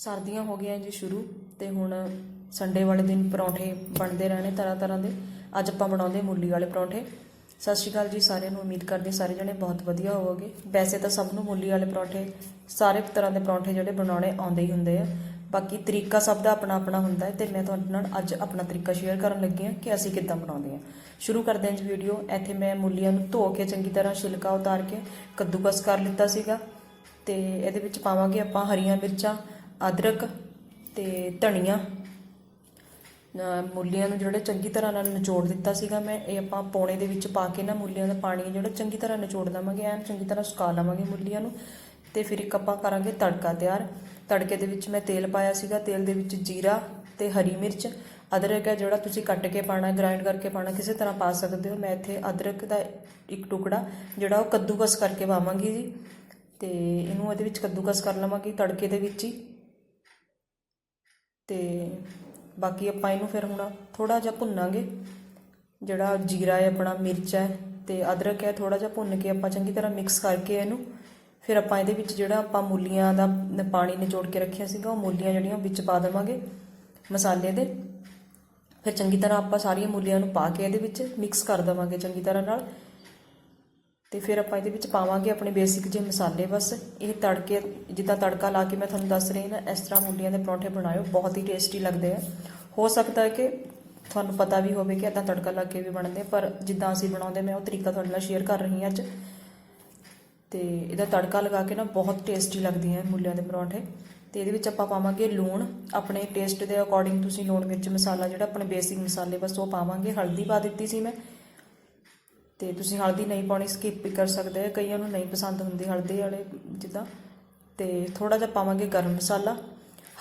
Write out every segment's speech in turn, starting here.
ਸਰਦੀਆਂ ਹੋ ਗਈਆਂ ਜੀ ਸ਼ੁਰੂ ਤੇ ਹੁਣ ਸੰਡੇ ਵਾਲੇ ਦਿਨ ਪਰੌਂਠੇ ਬਣਦੇ ਰਹਿਣੇ ਤਰ੍ਹਾਂ ਤਰ੍ਹਾਂ ਦੇ। ਅੱਜ ਆਪਾਂ ਬਣਾਉਂਦੇ ਮੂਲੀ ਵਾਲੇ ਪਰੌਂਠੇ। ਸਤਿ ਸ਼੍ਰੀ ਅਕਾਲ ਜੀ, ਸਾਰਿਆਂ ਨੂੰ ਉਮੀਦ ਕਰਦੇ ਸਾਰੇ ਜਣੇ ਬਹੁਤ ਵਧੀਆ ਹੋਵੋਗੇ। ਵੈਸੇ ਤਾਂ ਸਭ ਨੂੰ ਮੂਲੀ ਵਾਲੇ ਪਰੌਂਠੇ, ਸਾਰੇ ਤਰ੍ਹਾਂ ਦੇ ਪਰੌਂਠੇ ਜਿਹੜੇ ਬਣਾਉਣੇ ਆਉਂਦੇ ਹੀ ਹੁੰਦੇ ਆ। ਬਾਕੀ ਤਰੀਕਾ ਸਭ ਦਾ ਆਪਣਾ ਆਪਣਾ ਹੁੰਦਾ ਹੈ ਤੇ ਮੈਂ ਤੁਹਾਡੇ ਨਾਲ ਅੱਜ ਆਪਣਾ ਤਰੀਕਾ ਸ਼ੇਅਰ ਕਰਨ ਲੱਗੀ ਹਾਂ ਕਿ ਅਸੀਂ ਕਿੱਦਾਂ ਬਣਾਉਂਦੇ ਹਾਂ। ਸ਼ੁਰੂ ਕਰਦੇ ਹਾਂ ਜੀ ਵੀਡੀਓ ਇੱਥੇ ਮੈਂ ਮੂਲੀਆਂ ਨੂੰ ਧੋ ਕੇ ਚੰਗੀ ਤਰ੍ਹਾਂ ਛਿਲਕਾ ਉਤਾਰ ਕੇ ਕੱਦੂਕਸ ਕਰ ਲਿੱਤਾ ਸੀਗਾ ਤੇ ਇਹਦੇ ਵਿੱਚ ਪਾਵਾਂਗੇ ਆਪਾਂ ਹਰੀਆਂ ਮਿਰਚਾਂ ਅਦਰਕ ਤੇ ਧਨੀਆ, ਅਹ ਮੂਲੀਆਂ ਨੂੰ ਜਿਹੜੇ ਚੰਗੀ ਤਰ੍ਹਾਂ ਨਾਲ ਨਿਚੋੜ ਦਿੱਤਾ ਸੀਗਾ ਮੈਂ, ਇਹ ਆਪਾਂ ਪੌਣੇ ਦੇ ਵਿੱਚ ਪਾ ਕੇ ਨਾ ਮੂਲੀਆਂ ਦਾ ਪਾਣੀ ਜਿਹੜਾ ਚੰਗੀ ਤਰ੍ਹਾਂ ਨਿਚੋੜ ਦਵਾਂਗੇ, ਐਨ ਚੰਗੀ ਤਰ੍ਹਾਂ ਸੁਕਾ ਲਵਾਂਗੇ ਮੂਲੀਆਂ ਨੂੰ ਤੇ ਫਿਰ ਇੱਕ ਆਪਾਂ ਕਰਾਂਗੇ ਤੜਕਾ ਤਿਆਰ। ਤੜਕੇ ਦੇ ਵਿੱਚ ਮੈਂ ਤੇਲ ਪਾਇਆ ਸੀਗਾ, ਤੇਲ ਦੇ ਵਿੱਚ ਜੀਰਾ ਤੇ ਹਰੀ ਮਿਰਚ। ਅਦਰਕ ਹੈ ਜਿਹੜਾ ਤੁਸੀਂ ਕੱਟ ਕੇ ਪਾਣਾ ਗ੍ਰਾਈਂਡ ਕਰਕੇ ਪਾਣਾ ਕਿਸੇ ਤਰ੍ਹਾਂ ਪਾ ਸਕਦੇ ਹੋ। ਮੈਂ ਇੱਥੇ ਅਦਰਕ ਦਾ ਇੱਕ ਟੁਕੜਾ ਜਿਹੜਾ ਉਹ ਕੱਦੂਕਸ ਕਰਕੇ ਪਾਵਾਂਗੀ ਜੀ। ਤੇ ਇਹਨੂੰ ਇਹਦੇ ਵਿੱਚ ਕੱਦੂਕਸ ਕਰ ਲਵਾਂਗੀ ਤੜਕੇ ਦੇ ਵਿੱਚ ਹੀ। ਤੇ ਬਾਕੀ ਆਪਾਂ ਇਹਨੂੰ ਫਿਰ ਹੁਣ ਥੋੜਾ ਜਿਹਾ ਭੁੰਨਾਂਗੇ। ਜਿਹੜਾ ਜੀਰਾ ਹੈ, ਆਪਣਾ ਮਿਰਚ ਹੈ ਤੇ ਅਦਰਕ ਹੈ ਥੋੜਾ ਜਿਹਾ ਭੁੰਨ ਕੇ ਆਪਾਂ ਚੰਗੀ ਤਰ੍ਹਾਂ ਮਿਕਸ ਕਰਕੇ ਇਹਨੂੰ ਫਿਰ ਆਪਾਂ ਇਹਦੇ ਵਿੱਚ ਜਿਹੜਾ ਆਪਾਂ ਮੂਲੀਆਂ ਦਾ ਪਾਣੀ ਨਿਚੋੜ ਕੇ ਰੱਖਿਆ ਸੀਗਾ, ਉਹ ਮੂਲੀਆਂ ਜਿਹੜੀਆਂ ਉਹ ਵਿੱਚ ਪਾ ਦੇਵਾਂਗੇ ਮਸਾਲੇ ਦੇ। ਫਿਰ ਚੰਗੀ ਤਰ੍ਹਾਂ ਆਪਾਂ ਸਾਰੀਆਂ ਮੂਲੀਆਂ ਨੂੰ ਪਾ ਕੇ ਇਹਦੇ ਵਿੱਚ ਮਿਕਸ ਕਰ ਦੇਵਾਂਗੇ ਚੰਗੀ ਤਰ੍ਹਾਂ ਨਾਲ। ਤੇ ਫਿਰ ਆਪਾਂ ਇਹਦੇ ਵਿੱਚ ਪਾਵਾਂਗੇ ਆਪਣੇ ਬੇਸਿਕ ਜਿਹੇ ਮਸਾਲੇ ਬਸ। ਇਹ ਤੜਕੇ, ਜਿੱਦਾਂ ਤੜਕਾ ਲਾ ਕੇ ਮੈਂ ਤੁਹਾਨੂੰ ਦੱਸ ਰਹੀ ਨਾ, ਇਸ ਤਰ੍ਹਾਂ ਮੂਲੀਆਂ ਦੇ ਪਰੌਂਠੇ ਬਣਾਇਓ, ਬਹੁਤ ਹੀ ਟੇਸਟੀ ਲੱਗਦੇ ਆ। ਹੋ ਸਕਦਾ ਹੈ ਕਿ ਤੁਹਾਨੂੰ ਪਤਾ ਵੀ ਹੋਵੇ ਕਿ ਇਦਾਂ ਤੜਕਾ ਲਾ ਕੇ ਵੀ ਬਣਦੇ ਪਰ ਜਿੱਦਾਂ ਅਸੀਂ ਬਣਾਉਂਦੇ, ਮੈਂ ਉਹ ਤਰੀਕਾ ਤੁਹਾਡੇ ਨਾਲ ਸ਼ੇਅਰ ਕਰ ਰਹੀ ਹਾਂ ਅੱਜ। ਤੇ ਇਹਦਾ ਤੜਕਾ ਲਗਾ ਕੇ ਨਾ ਬਹੁਤ ਟੇਸਟੀ ਲੱਗਦੀਆਂ ਮੂਲੀਆਂ ਦੇ ਪਰੌਂਠੇ। ਤੇ ਇਹਦੇ ਵਿੱਚ ਆਪਾਂ ਪਾਵਾਂਗੇ ਲੂਣ, ਆਪਣੇ ਟੇਸਟ ਦੇ ਅਕੋਰਡਿੰਗ ਤੁਸੀਂ ਲੂਣ ਮਿਰਚ ਮਸਾਲਾ ਜਿਹੜਾ, ਆਪਣੇ ਬੇਸਿਕ ਮਸਾਲੇ ਬਸ ਉਹ ਪਾਵਾਂਗੇ। ਹਲਦੀ ਪਾ ਦਿੱਤੀ ਸੀ ਮੈਂ। ਤੇ ਤੁਸੀਂ ਹਲਦੀ ਨਹੀਂ ਪਾਉਣੀ ਸਕਿਪ ਵੀ ਕਰ ਸਕਦੇ ਹੋ ਕਈਆਂ ਨੂੰ ਨਹੀਂ ਪਸੰਦ ਹੁੰਦੀ ਹਲਦੀ ਵਾਲੇ ਜਿੱਦਾਂ। ਤੇ ਥੋੜਾ ਜਿਹਾ ਪਾਵਾਂਗੇ ਗਰਮ ਮਸਾਲਾ।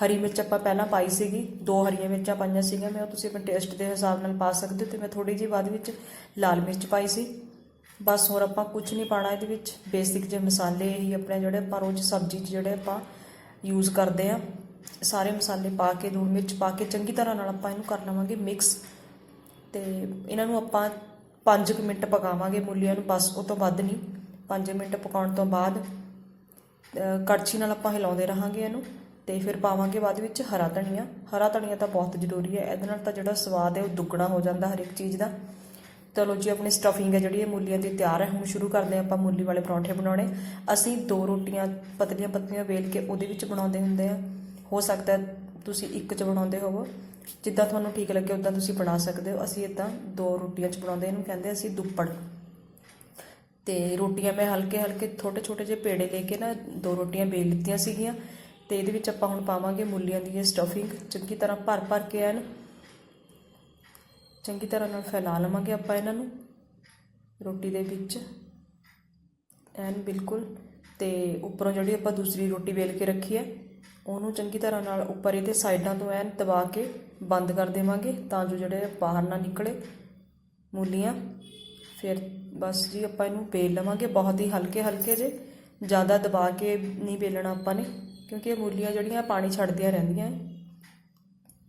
ਹਰੀ ਮਿਰਚ ਆਪਾਂ ਪਹਿਲਾਂ ਪਾਈ ਸੀਗੀ, ਦੋ ਹਰੀਆਂ ਮਿਰਚਾਂ ਪਾਈਆਂ ਸੀਗੀਆਂ, ਮੈਂ ਉਹ ਤੁਸੀਂ ਆਪਣੇ ਟੇਸਟ ਦੇ ਹਿਸਾਬ ਨਾਲ ਪਾ ਸਕਦੇ ਹੋ ਤੇ ਮੈਂ ਥੋੜੀ ਜਿਹੀ ਬਾਅਦ ਵਿੱਚ ਲਾਲ ਮਿਰਚ ਪਾਈ ਸੀ। ਬਸ ਹੋਰ ਆਪਾਂ ਕੁਝ ਨਹੀਂ ਪਾਣਾ ਇਹਦੇ ਵਿੱਚ। ਬੇਸਿਕ ਜਿਹੇ ਮਸਾਲੇ ਹੀ ਆਪਣੇ ਜਿਹੜੇ ਆਪਾਂ ਰੋਜ਼ ਸਬਜ਼ੀ 'ਚ ਜਿਹੜੇ ਆਪਾਂ ਯੂਜ਼ ਕਰਦੇ ਆ। ਸਾਰੇ ਮਸਾਲੇ ਪਾ ਕੇ, ਲੂਣ ਮਿਰਚ ਪਾ ਕੇ ਚੰਗੀ ਤਰ੍ਹਾਂ ਨਾਲ ਆਪਾਂ ਇਹਨੂੰ ਕਰ ਲਵਾਂਗੇ ਮਿਕਸ ਤੇ ਇਹਨਾਂ ਨੂੰ ਆਪਾਂ 5 ਮਿੰਟ ਪਕਾਵਾਂਗੇ ਮੂਲੀਆਂ ਨੂੰ, ਬਸ ਉਹ ਤੋਂ ਵੱਧ ਨਹੀਂ। 5 ਮਿੰਟ ਪਕਾਉਣ ਤੋਂ ਬਾਅਦ ਕੜਛੀ ਨਾਲ ਆਪਾਂ ਹਿਲਾਉਂਦੇ ਰਹਾਂਗੇ ਇਹਨੂੰ ਤੇ ਫਿਰ ਪਾਵਾਂਗੇ ਬਾਅਦ ਵਿੱਚ ਹਰਾ ਧਨੀਆ। ਹਰਾ ਧਨੀਆ ਤਾਂ ਬਹੁਤ ਜ਼ਰੂਰੀ ਹੈ, ਇਹਦੇ ਨਾਲ ਤਾਂ ਜਿਹੜਾ ਸਵਾਦ ਹੈ ਉਹ ਦੁੱਗਣਾ ਹੋ ਜਾਂਦਾ ਹਰ ਇੱਕ ਚੀਜ਼ ਦਾ। ਚਲੋ ਜੀ, ਆਪਣੀ ਸਟਫਿੰਗ ਹੈ ਜਿਹੜੀ, ਇਹ ਮੂਲੀਆਂ ਦੀ ਤਿਆਰ ਹੈ। ਹੁਣ ਸ਼ੁਰੂ ਕਰਦੇ ਹਾਂ ਆਪਾਂ ਮੂਲੀ ਵਾਲੇ ਪਰੌਂਠੇ ਬਣਾਉਣੇ। ਅਸੀਂ ਦੋ ਰੋਟੀਆਂ, ਪਤਲੀਆਂ ਪਤਲੀਆਂ ਵੇਲ ਕੇ ਉਹਦੇ ਵਿੱਚ ਬਣਾਉਂਦੇ ਹੁੰਦੇ ਆ। ਹੋ ਸਕਦਾ ਤੁਸੀਂ ਇੱਕ 'ਚ ਬਣਾਉਂਦੇ ਹੋਵੋ। ਜਿੱਦਾਂ ਤੁਹਾਨੂੰ ਠੀਕ ਲੱਗੇ ਉਦਾਂ ਤੁਸੀਂ ਬਣਾ ਸਕਦੇ ਹੋ। ਅਸੀਂ ਇਦਾਂ ਦੋ ਰੋਟੀਆਂ 'ਚ ਬਣਾਉਂਦੇ ਇਹਨੂੰ ਕਹਿੰਦੇ ਅਸੀਂ ਦੁੱਪੜ ਤੇ ਰੋਟੀਆਂ ਮੈਂ ਹਲਕੇ ਹਲਕੇ ਛੋਟੇ ਛੋਟੇ ਜਿਹੇ ਪੇੜੇ ਲੈ ਕੇ ਨਾ ਦੋ ਰੋਟੀਆਂ ਵੇਲ ਲਿੱਤੀਆਂ ਸੀਗੀਆਂ। ਤੇ ਇਹਦੇ ਵਿੱਚ ਆਪਾਂ ਹੁਣ ਪਾਵਾਂਗੇ ਮੂਲੀਆਂ ਦੀ ਇਹ ਸਟਫਿੰਗ ਚੰਗੀ ਤਰ੍ਹਾਂ ਭਰ ਭਰ ਕੇ ਐਨ ਚੰਗੀ ਤਰ੍ਹਾਂ ਨਾਲ ਫੈਲਾ ਲਵਾਂਗੇ ਆਪਾਂ ਇਹਨਾਂ ਨੂੰ ਰੋਟੀ ਦੇ ਵਿੱਚ। ਐਨ ਬਿਲਕੁਲ। ਤੇ ਉੱਪਰੋਂ ਜਿਹੜੀ ਆਪਾਂ ਦੂਸਰੀ ਰੋਟੀ ਵੇਲ ਕੇ ਰੱਖੀ ਹੈ, ਉਹਨੂੰ ਚੰਗੀ ਤਰ੍ਹਾਂ ਨਾਲ ਉੱਪਰ ਇਹਦੇ ਸਾਈਡਾਂ ਤੋਂ ਐਨ ਦਬਾ ਕੇ ਬੰਦ ਕਰ ਦੇਵਾਂਗੇ ਤਾਂ ਜੋ ਜਿਹੜੇ ਬਾਹਰ ਨਾ ਨਿਕਲੇ ਮੂਲੀਆਂ। ਫਿਰ ਬਸ ਜੀ ਆਪਾਂ ਇਹਨੂੰ ਵੇਲ ਲਵਾਂਗੇ, ਬਹੁਤ ਹੀ ਹਲਕੇ ਹਲਕੇ ਜੇ। ਜ਼ਿਆਦਾ ਦਬਾ ਕੇ ਨਹੀਂ ਵੇਲਣਾ ਆਪਾਂ ਨੇ, ਕਿਉਂਕਿ ਇਹ ਮੂਲੀਆਂ ਜਿਹੜੀਆਂ ਪਾਣੀ ਛੱਡਦੀਆਂ ਰਹਿੰਦੀਆਂ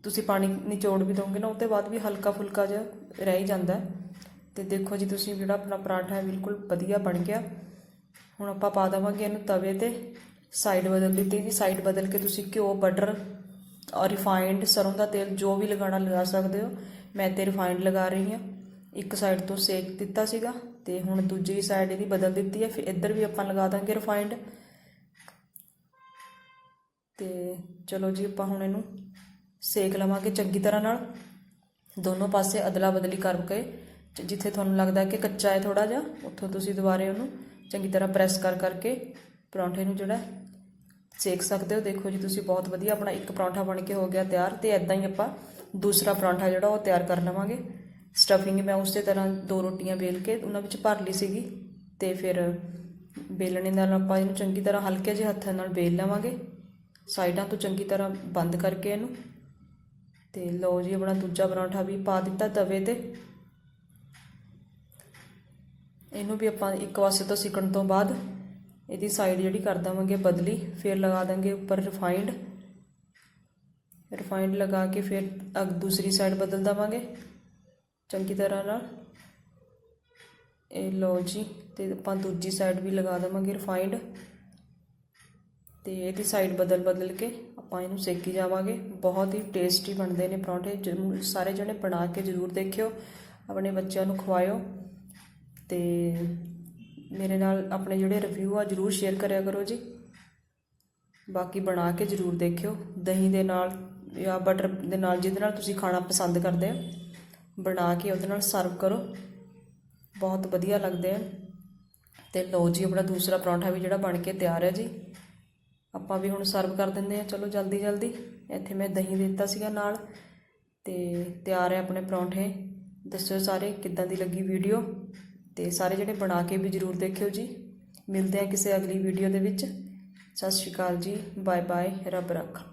ਤੁਸੀਂ ਪਾਣੀ ਨਿਚੋੜ ਵੀ ਦੋਗੇ ਨਾ ਉਹਦੇ ਬਾਅਦ ਵੀ ਹਲਕਾ ਫੁਲਕਾ ਜਿਹਾ ਰਹਿ ਹੀ ਜਾਂਦਾ। ਹੈ। ਤੇ ਦੇਖੋ ਜੀ ਤੁਸੀਂ ਜਿਹੜਾ ਆਪਣਾ ਪਰਾਂਠਾ ਹੈ, ਬਿਲਕੁਲ ਵਧੀਆ ਬਣ ਗਿਆ। ਹੁਣ ਆਪਾਂ ਪਾ ਦੇਵਾਂਗੇ ਇਹਨੂੰ ਤਵੇ ਤੇ। ਸਾਈਡ ਬਦਲ ਦਿੱਤੀ ਜੀ ਸਾਈਡ ਬਦਲ ਕੇ ਤੁਸੀਂ ਘਿਓ ਬਟਰ ਰਿਫਾਈਨਡ ਸਰੋਂ ਦਾ ਤੇਲ ਜੋ ਵੀ ਲਗਾਉਣਾ ਲਗਾ ਸਕਦੇ ਹੋ, ਮੈਂ ਤੇ ਰਿਫਾਈਨਡ ਲਗਾ ਰਹੀ ਹਾਂ। ਇੱਕ ਸਾਈਡ ਤੋਂ ਸੇਕ ਦਿੱਤਾ ਸੀਗਾ ਤੇ ਹੁਣ ਦੂਜੀ ਸਾਈਡ ਇਹਦੀ ਬਦਲ ਦਿੱਤੀ ਹੈ, ਫਿਰ ਇੱਧਰ ਵੀ ਆਪਾਂ ਲਗਾ ਦਾਂਗੇ ਰਿਫਾਈਨਡ ਤੇ ਚਲੋ ਜੀ, ਆਪਾਂ ਹੁਣ ਇਹਨੂੰ ਸੇਕ ਲਵਾਂਗੇ ਚੰਗੀ ਤਰ੍ਹਾਂ ਨਾਲ। ਦੋਨੋਂ ਪਾਸੇ ਅਦਲਾ ਬਦਲੀ ਕਰਕੇ, ਜ- ਜਿੱਥੇ ਤੁਹਾਨੂੰ ਲੱਗਦਾ ਕਿ ਕੱਚਾ ਹੈ ਥੋੜਾ ਜਿਹਾ, ਉੱਥੋਂ ਤੁਸੀਂ ਦੁਬਾਰੇ ਉਹਨੂੰ ਚੰਗੀ ਤਰ੍ਹਾਂ ਪ੍ਰੈਸ ਕਰ ਕਰਕੇ ਪਰੌਂਠੇ ਨੂੰ ਜਿਹੜਾ ਸੇਕ ਸਕਦੇ ਹੋ। ਦੇਖੋ ਜੀ, ਤੁਸੀਂ ਬਹੁਤ ਵਧੀਆ ਆਪਣਾ ਇੱਕ ਪਰੌਂਠਾ ਬਣ ਕੇ ਹੋ ਗਿਆ ਤਿਆਰ ਤੇ ਐਦਾਂ ਹੀ ਆਪਾਂ ਦੂਸਰਾ ਪਰੌਂਠਾ ਜਿਹੜਾ ਉਹ ਤਿਆਰ ਕਰ ਲਵਾਂਗੇ। ਸਟਫਿੰਗ ਮੈਂ ਉਸੇ ਤਰ੍ਹਾਂ ਦੋ ਰੋਟੀਆਂ ਵੇਲ ਕੇ ਉਹਨਾਂ ਵਿੱਚ ਭਰ ਲਈ ਸੀਗੀ ਤੇ ਫਿਰ ਬੇਲਣੇ ਨਾਲ ਆਪਾਂ ਇਹਨੂੰ ਚੰਗੀ ਤਰ੍ਹਾਂ ਹਲਕੇ ਜਿਹੇ ਹੱਥਾਂ ਨਾਲ ਵੇਲ ਲਵਾਂਗੇ। ਸਾਈਡਾਂ ਤੋਂ ਚੰਗੀ ਤਰ੍ਹਾਂ ਬੰਦ ਕਰਕੇ ਇਹਨੂੰ। ਤੇ ਲਓ ਜੀ, ਆਪਣਾ ਦੂਜਾ ਪਰੌਂਠਾ ਵੀ ਪਾ ਦਿੱਤਾ ਤਵੇ ਤੇ। ਇਹਨੂੰ ਵੀ ਆਪਾਂ ਇੱਕ ਪਾਸੇ ਤੋਂ ਸਿਕਣ ਤੋਂ ਬਾਅਦ ਇਹਦੀ ਸਾਈਡ ਜਿਹੜੀ ਕਰ ਦੇਵਾਂਗੇ ਬਦਲੀ, ਫਿਰ ਲਗਾ ਦਾਂਗੇ ਉੱਪਰ ਰਿਫਾਈਂਡ ਰਿਫਾਈਂਡ ਲਗਾ ਕੇ ਫਿਰ ਅਗ ਦੂਸਰੀ ਸਾਈਡ ਬਦਲ ਦੇਵਾਂਗੇ, ਚੰਗੀ ਤਰ੍ਹਾਂ ਨਾਲ। ਇਹ ਲਓ ਜੀ, ਤੇ ਆਪਾਂ ਦੂਜੀ ਸਾਈਡ ਵੀ ਲਗਾ ਦੇਵਾਂਗੇ ਰਿਫਾਈਂਡ ਤੇ ਇਹਦੀ ਸਾਈਡ ਬਦਲ ਬਦਲ ਕੇ ਆਪਾਂ ਇਹਨੂੰ ਸੇਕੀ ਜਾਵਾਂਗੇ। ਬਹੁਤ ਹੀ ਟੇਸਟੀ ਬਣਦੇ ਨੇ ਪਰੌਂਠੇ ਜ਼ਰੂਰ ਸਾਰੇ ਜਣੇ ਬਣਾ ਕੇ ਜ਼ਰੂਰ ਦੇਖਿਓ, ਆਪਣੇ ਬੱਚਿਆਂ ਨੂੰ ਖਵਾਇਓ। ਤੇ ਮੇਰੇ ਨਾਲ ਆਪਣੇ ਜਿਹੜੇ ਰਿਵਿਊ ਆ, ਜ਼ਰੂਰ ਸ਼ੇਅਰ ਕਰਿਆ ਕਰੋ ਜੀ। ਬਾਕੀ ਬਣਾ ਕੇ ਜ਼ਰੂਰ ਦੇਖਿਓ। ਦਹੀਂ ਦੇ ਨਾਲ ਜਾਂ ਬਟਰ ਦੇ ਨਾਲ, ਜਿਹਦੇ ਨਾਲ ਤੁਸੀਂ ਖਾਣਾ ਪਸੰਦ ਕਰਦੇ ਹੋ, ਬਣਾ ਕੇ ਉਹਦੇ ਨਾਲ ਸਰਵ ਕਰੋ। ਬਹੁਤ ਵਧੀਆ ਲੱਗਦੇ ਆ। ਤੇ ਲਓ ਜੀ, ਆਪਣਾ ਦੂਸਰਾ ਪਰੌਂਠਾ ਵੀ ਜਿਹੜਾ ਬਣ ਕੇ ਤਿਆਰ ਹੈ ਜੀ। ਆਪਾਂ ਵੀ ਹੁਣ ਸਰਵ ਕਰ ਦਿੰਦੇ ਆ ਚਲੋ ਜਲਦੀ ਜਲਦੀ। ਇੱਥੇ ਮੈਂ ਦਹੀਂ ਦੇ ਦਿੱਤਾ ਸੀਗਾ ਨਾਲ। ਤੇ ਤਿਆਰ ਹੈ ਆਪਣੇ ਪਰੌਂਠੇ। ਦੱਸਿਓ ਸਾਰੇ, ਕਿੱਦਾਂ ਦੀ ਲੱਗੀ ਵੀਡੀਓ ਤੇ ਸਾਰੇ ਜਿਹੜੇ ਬਣਾ ਕੇ ਵੀ ਜ਼ਰੂਰ ਦੇਖਿਓ ਜੀ। ਮਿਲਦੇ ਆ ਕਿਸੇ ਅਗਲੀ ਵੀਡੀਓ ਦੇ ਵਿੱਚ। ਸਤਿ ਸ਼੍ਰੀ ਅਕਾਲ ਜੀ। ਬਾਏ ਬਾਏ ਰੱਬ ਰੱਖਾ।